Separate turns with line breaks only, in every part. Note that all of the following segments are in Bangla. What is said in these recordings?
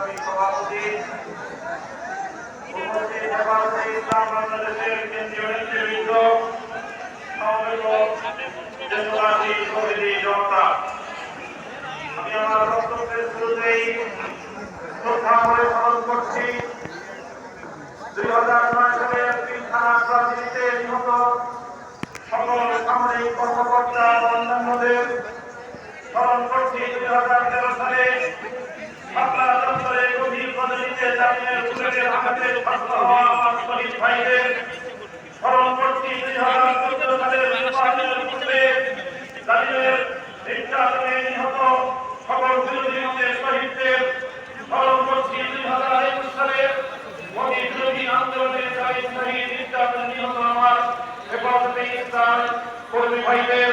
সংগ্রামী সভাপতি, উপস্থিত হেফাজতে ইসলাম বাংলাদেশের কেন্দ্রীয় নেতৃবৃন্দ দেশবাসী শহীদী জনতা। আমি আমার বক্তব্যের শুরুতেই সামরিক কর্মকর্তা অন্যান্যদের স্মরণ করছি দুই হাজার তেরো কর্মী ভাইদের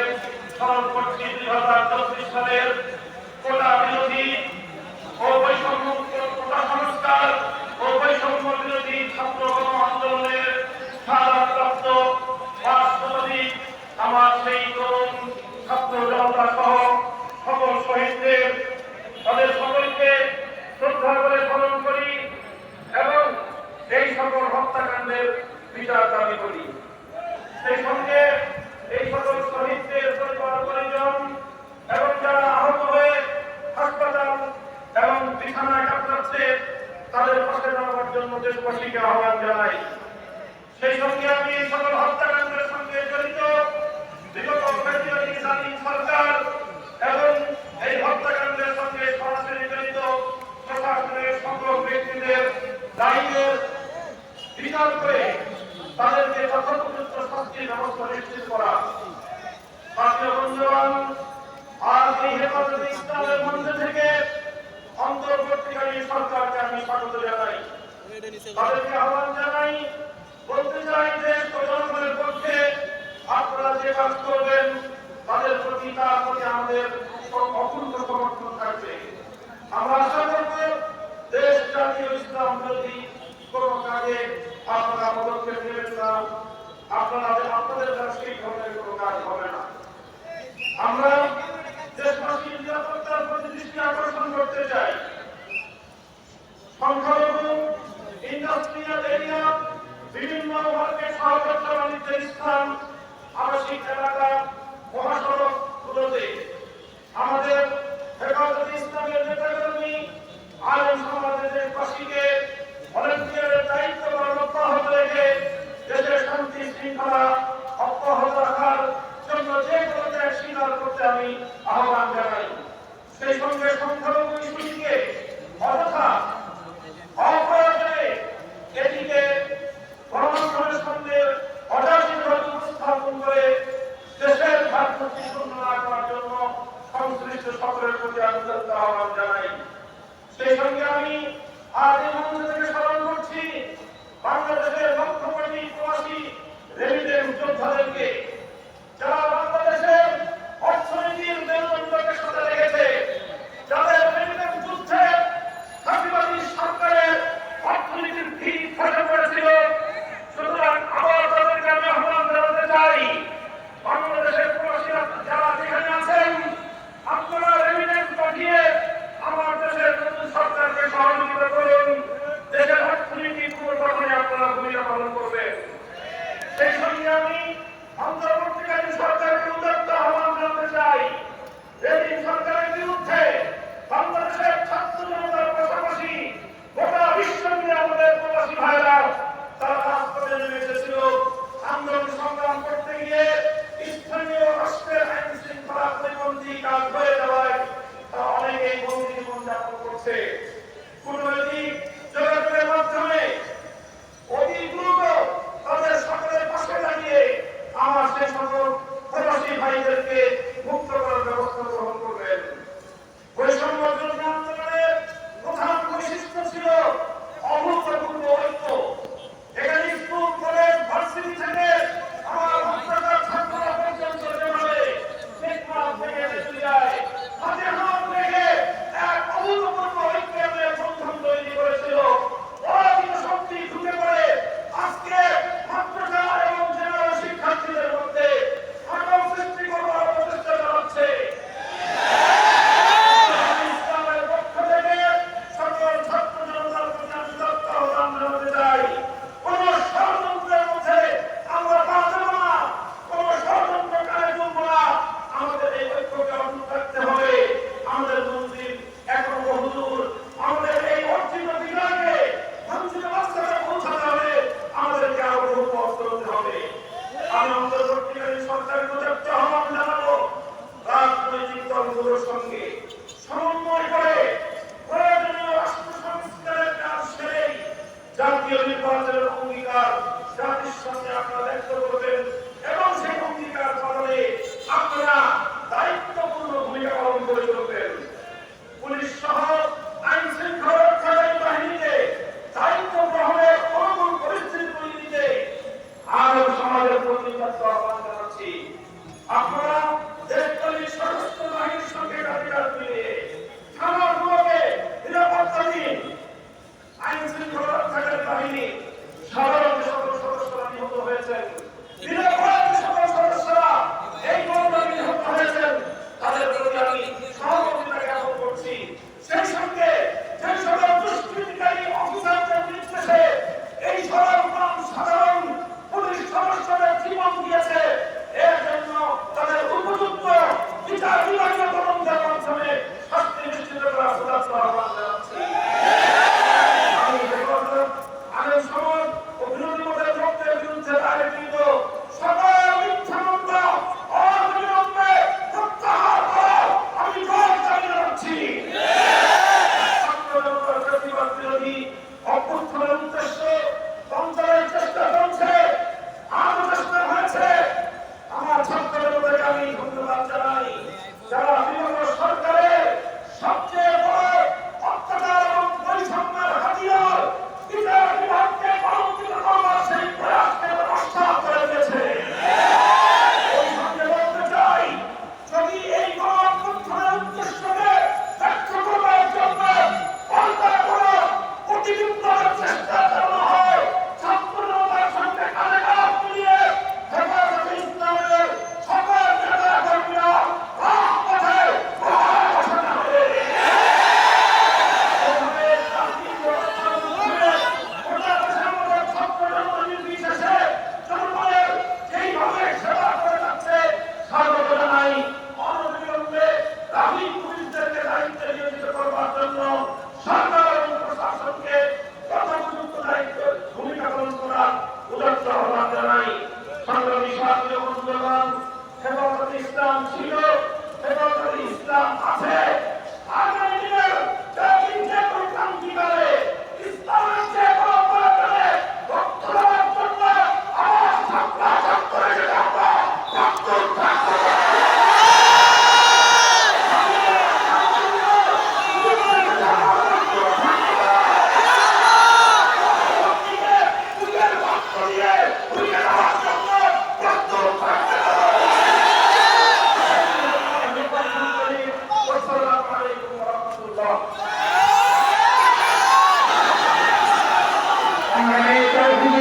স্মরণ করছি দুই হাজার চব্বিশ সালের কোটা বিরোধী সেই এই সকল হত্যাকাণ্ডের বিচার এবং যারা আহত হাসপাতাল এবং তাদের পাশে দাঁড়ানোর জন্য দেশবাসীকে আহ্বান জানাই। সেই সঙ্গে আমি এই সকল হত্যাকাণ্ডের সঙ্গে জড়িত বিগত ফেসিবাদী স্বাধীন সরকার এবং এই হত্যাকাণ্ডের সঙ্গে সরাসরি জড়িত প্রশাসনের সকল ব্যক্তিদের দায়ীদের বিচার করে তাদেরকে যথোপযুক্ত শাস্তির ব্যবস্থা নিশ্চিত করা। বন্ধুগণ, আজ এই হেফাজতে ইসলামের থেকে অন্তর্বর্তীকালীন সরকারকে আমি স্বাগত জানাই। তাদেরকে আহ্বান জানাই, বলতে চাই যে পক্ষে আপনারা যে কাজ করবেন, তাদের প্রতি তার প্রতি আমাদের অকুণ্ঠ সমর্থন থাকবে। আমরা আশা করব দেশ জাতীয় ইসলাম বিরোধী কোন কাজে আপনারা পদক্ষেপ নেবেন না আপনারা আপনাদের দ্বারা সেই ধরনের কোনো কাজ হবে না। আমরা দেশবাসীর নিরাপত্তার প্রতি দৃষ্টি আকর্ষণ করতে চাই। সংখ্যালঘু, ইন্ডাস্ট্রিয়াল এরিয়া, বিভিন্ন মার্কেট সহযোগিতা বাণিজ্যের স্থান, আবাসিক এলাকা, মহাসড়ক গুলোতে। আমাদের হেফাজতে ইসলামের নেতাকর্মী, আলেম সমাজের দেশবাসীকে ভলেন্টিয়ারের দায়িত্ব পালন অব্যাহত রেখে দেশের শান্তি শৃঙ্খলা অব্যাহত রাখার জন্য যে কোনো স্বীকার করতে আমি আহ্বান জানাই। সেই সঙ্গে সংখ্যালঘু ইস্যুটিকে সংশ্লিষ্ট সকলের প্রতি আমি আহ্বান জানাই। সেই সঙ্গে আমি আজ এই করছি বাংলাদেশের লক্ষ কোটি প্রবাসী রেমিডেন্স যোদ্ধাদেরকে Amém.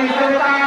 বিশ্বতা